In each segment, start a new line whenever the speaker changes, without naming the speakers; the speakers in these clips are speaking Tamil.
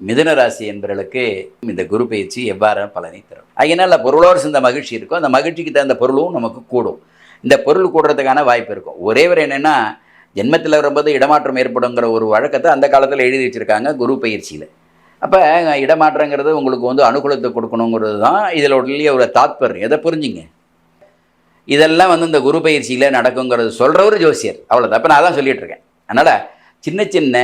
மிதுன ராசி என்பவர்களுக்கு இந்த குரு பயிற்சி எவ்வாறு பலனை தரும்? அதனால் பொருளோடு சேர்ந்த மகிழ்ச்சி இருக்கும். அந்த மகிழ்ச்சிக்கு தகுந்த பொருளும் நமக்கு கூடும். இந்த பொருள் கூடுறதுக்கான வாய்ப்பு இருக்கும். ஒரே ஒரு என்னென்னா ஜென்மத்தில் வரும்போது இடமாற்றம் ஏற்படுங்கிற ஒரு வழக்கத்தை அந்த காலத்தில் எழுதி வச்சுருக்காங்க குரு பயிற்சியில். அப்போ இடமாற்றங்கிறது உங்களுக்கு வந்து அனுகூலத்தை கொடுக்கணுங்கிறது தான் இதில் உள்ள ஒரு தாத்பரியம். எதை புரிஞ்சுங்க? இதெல்லாம் வந்து இந்த குரு பயிற்சியில் நடக்குங்கிறது சொல்கிறவர் ஜோசியர். அவ்வளோதான் அப்போ நான் தான் சொல்லிகிட்ருக்கேன் அதனால் சின்ன சின்ன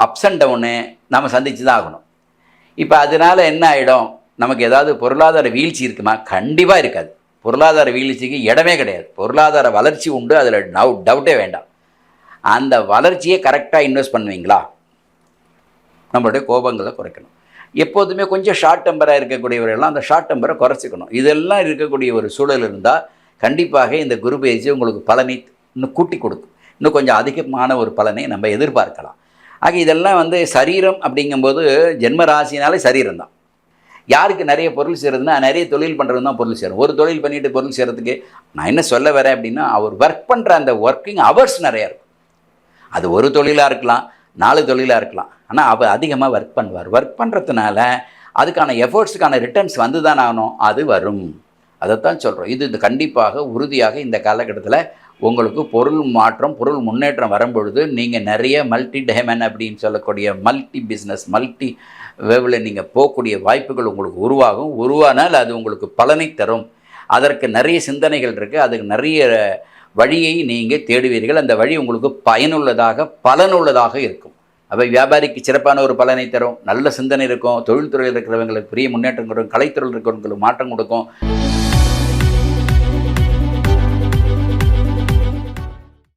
அப்ஸ் அண்ட் டவுனு நம்ம சந்தித்து தான் ஆகணும். இப்போ அதனால் என்ன ஆகிடும் நமக்கு ஏதாவது பொருளாதார வீழ்ச்சி இருக்குமா? கண்டிப்பாக இருக்காது. பொருளாதார வீழ்ச்சிக்கு இடமே கிடையாது. பொருளாதார வளர்ச்சி உண்டு அதில் டவு டவுட்டே வேண்டாம். அந்த வளர்ச்சியை கரெக்டாக இன்வெஸ்ட் பண்ணுவீங்களா? நம்மளுடைய கோபங்களை குறைக்கணும். எப்போதுமே கொஞ்சம் ஷார்ட் டெம்பராக இருக்கக்கூடியவரெல்லாம் அந்த ஷார்ட் டெம்பரை குறைச்சிக்கணும். இதெல்லாம் இருக்கக்கூடிய ஒரு சூழல் இருந்தால் கண்டிப்பாக இந்த குரு பயிற்சி உங்களுக்கு பலனை இன்னும் கூட்டி கொடுக்கும். இன்னும் கொஞ்சம் அதிகமான ஒரு பலனை நம்ம எதிர்பார்க்கலாம். ஆக இதெல்லாம் வந்து சரீரம் அப்படிங்கும்போது ஜென்ம ராசினாலே சரீரம் தான் யாருக்கு நிறைய பொருள் சேருதுன்னா நிறைய தொழில் பண்ணுறது தான் பொருள் சேரும். ஒரு தொழில் பண்ணிட்டு பொருள் சேரத்துக்கு நான் என்ன சொல்ல வரேன் அப்படின்னா அவர் ஒர்க் பண்ணுற அந்த ஒர்க்கிங் ஹவர்ஸ் நிறையா இருக்கும். அது ஒரு தொழிலாக இருக்கலாம் நாலு தொழிலாக இருக்கலாம். ஆனால் அவர் அதிகமாக ஒர்க் பண்ணுவார். ஒர்க் பண்ணுறதுனால அதுக்கான எஃபர்ட்ஸுக்கான ரிட்டர்ன்ஸ் வந்து தான் ஆகணும். அது வரும். அதைத்தான் சொல்கிறோம் இது இது கண்டிப்பாக உறுதியாக இந்த காலகட்டத்தில் உங்களுக்கு பொருள் மாற்றம் பொருள் முன்னேற்றம் வரும்பொழுது நீங்கள் நிறைய மல்டி டைமன் அப்படின்னு சொல்லக்கூடிய மல்டி பிஸ்னஸ் மல்டி வேவில் நீங்கள் போகக்கூடிய வாய்ப்புகள் உங்களுக்கு உருவாகும். உருவானால் அது உங்களுக்கு பலனை தரும். அதற்கு நிறைய சிந்தனைகள் இருக்குது அதுக்கு நிறைய வழியை நீங்கள் தேடுவீர்கள். அந்த வழி உங்களுக்கு பயனுள்ளதாக பலனுள்ளதாக இருக்கும். அவை வியாபாரிக்கு சிறப்பான ஒரு பலனை தரும். நல்ல சிந்தனை இருக்கும். தொழில்துறையில் இருக்கிறவங்களுக்கு பெரிய முன்னேற்றம் கொடுக்கும். கலைத்துறையில் இருக்கிறவங்களுக்கு மாற்றம் கொடுக்கும்.